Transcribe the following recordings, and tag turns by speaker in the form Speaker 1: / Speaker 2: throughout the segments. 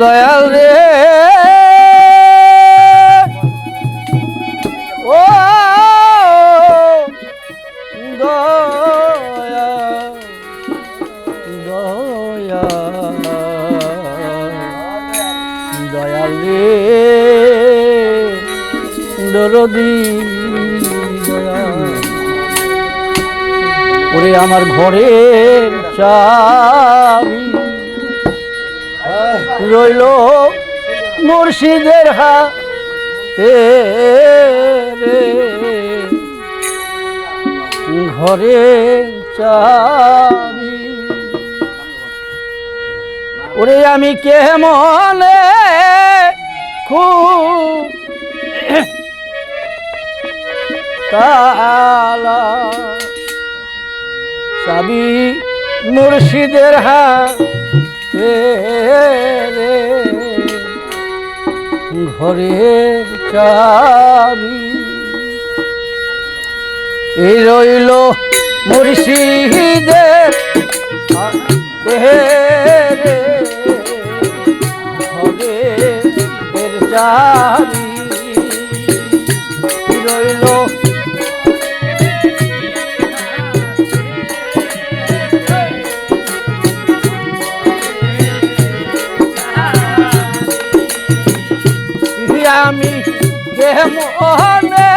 Speaker 1: দয়াল রে। ও দয়া দয়া দয়াল রে দরদি। ওরে আমার ঘরের চাবি রইল মুর্শিদের হাতে রে। ঘরের চাবি ওরে আমি কেমনে খুব তালা চাবি মুর্শিদের হাতে। রে ঘরের চাবি। এই রইল মুর্শিদের রে ঘরের চাবি। আমি কেমনে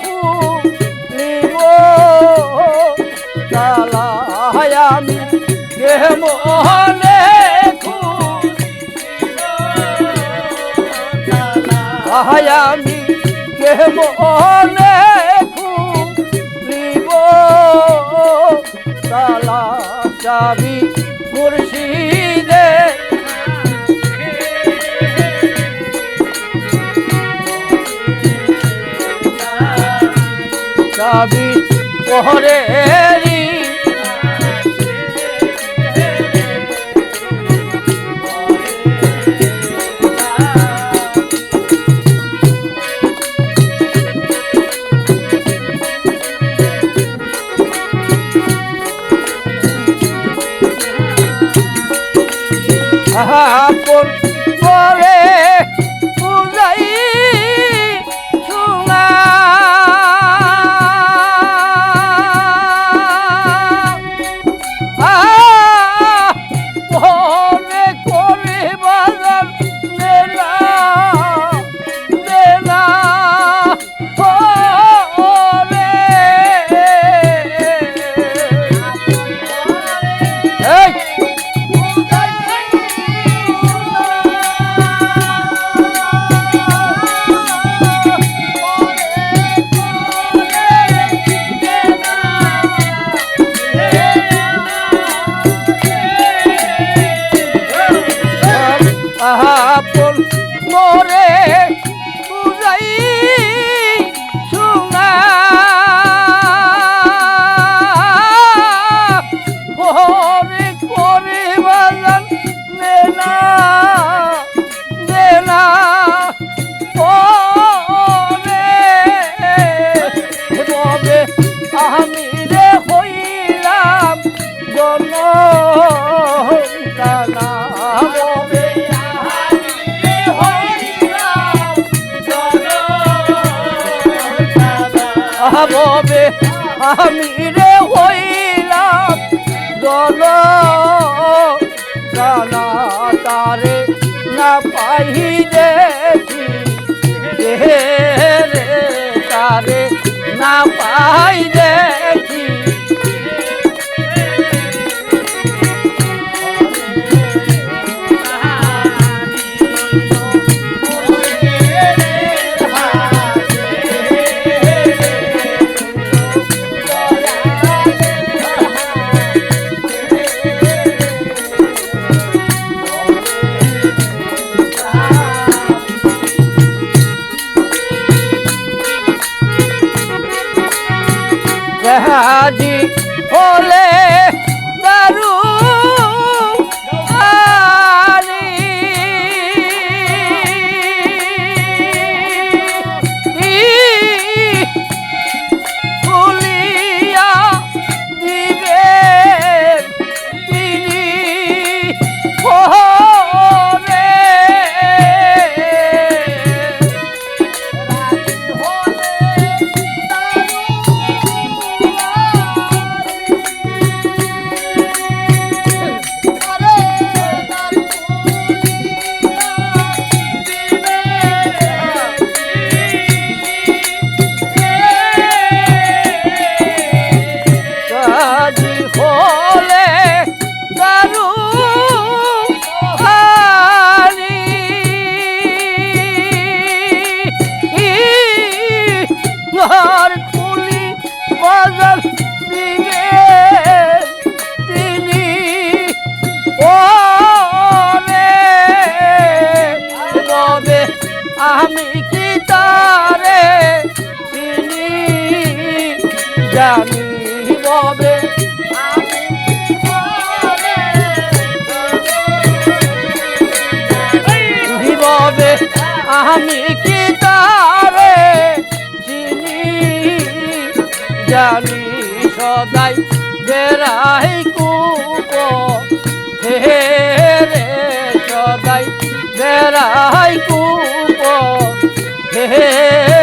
Speaker 1: খুলিব তালায় আমি কেমনে আমি কেমনে খুলিব তালা চাবি চাবি পহরেরি মোরে ববে আমি রে হইলাম দল। জানা তারে না পাই দেখি। রে তারে না পাই দেখি। জাহাজি হলে জানি ববে ববে আমি কি তারে চিনি? জানি সদাই বেড়াই কুপ। হে রে সদাই বেড়াই কুপ। হে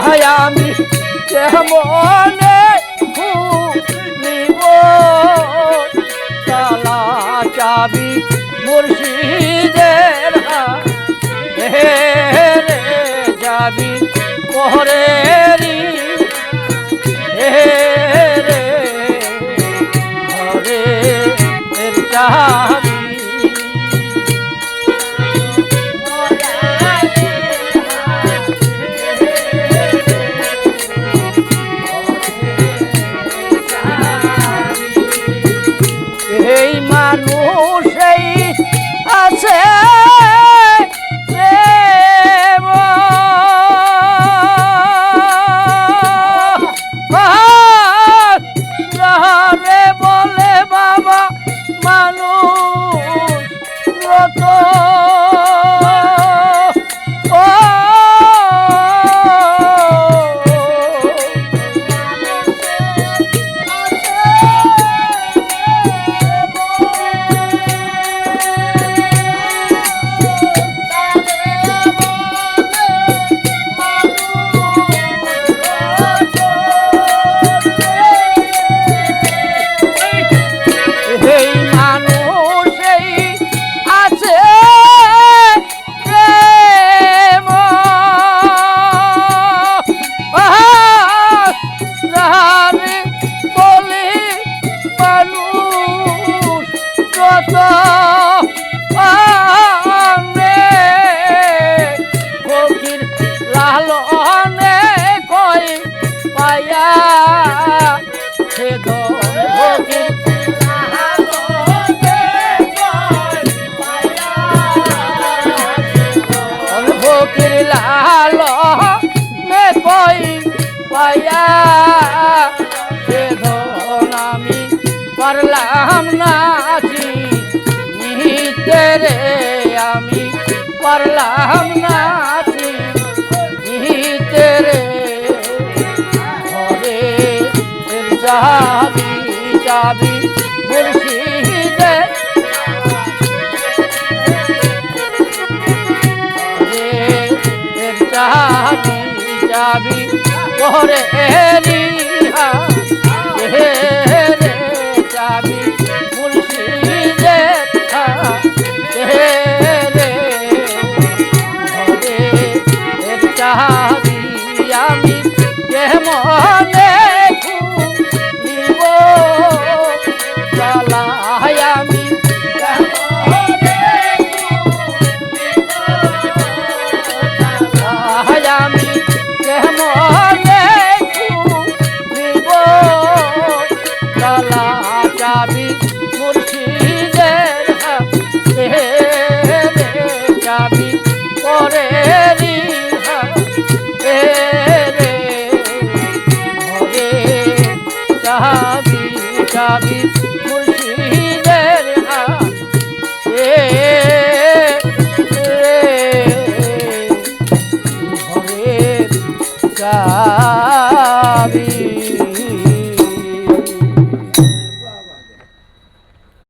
Speaker 1: তাই আমি যে মনে খুলিব তালা চাবি মুর্শিদের রে যাবি কোহরে রে। ঘরে চাবি এই মানুষ আছে। আনে ফকির লালনে কই পায়া? সে ফকির ফকির লাল মে কই পারলাম নিহিতে রে, আমি পারলাম নাচি নিহিতে রে। ঘরে যাবি যাবি মুর্শিদে যাবি যাবি ওরে রে, যাবি যাবি যাবি।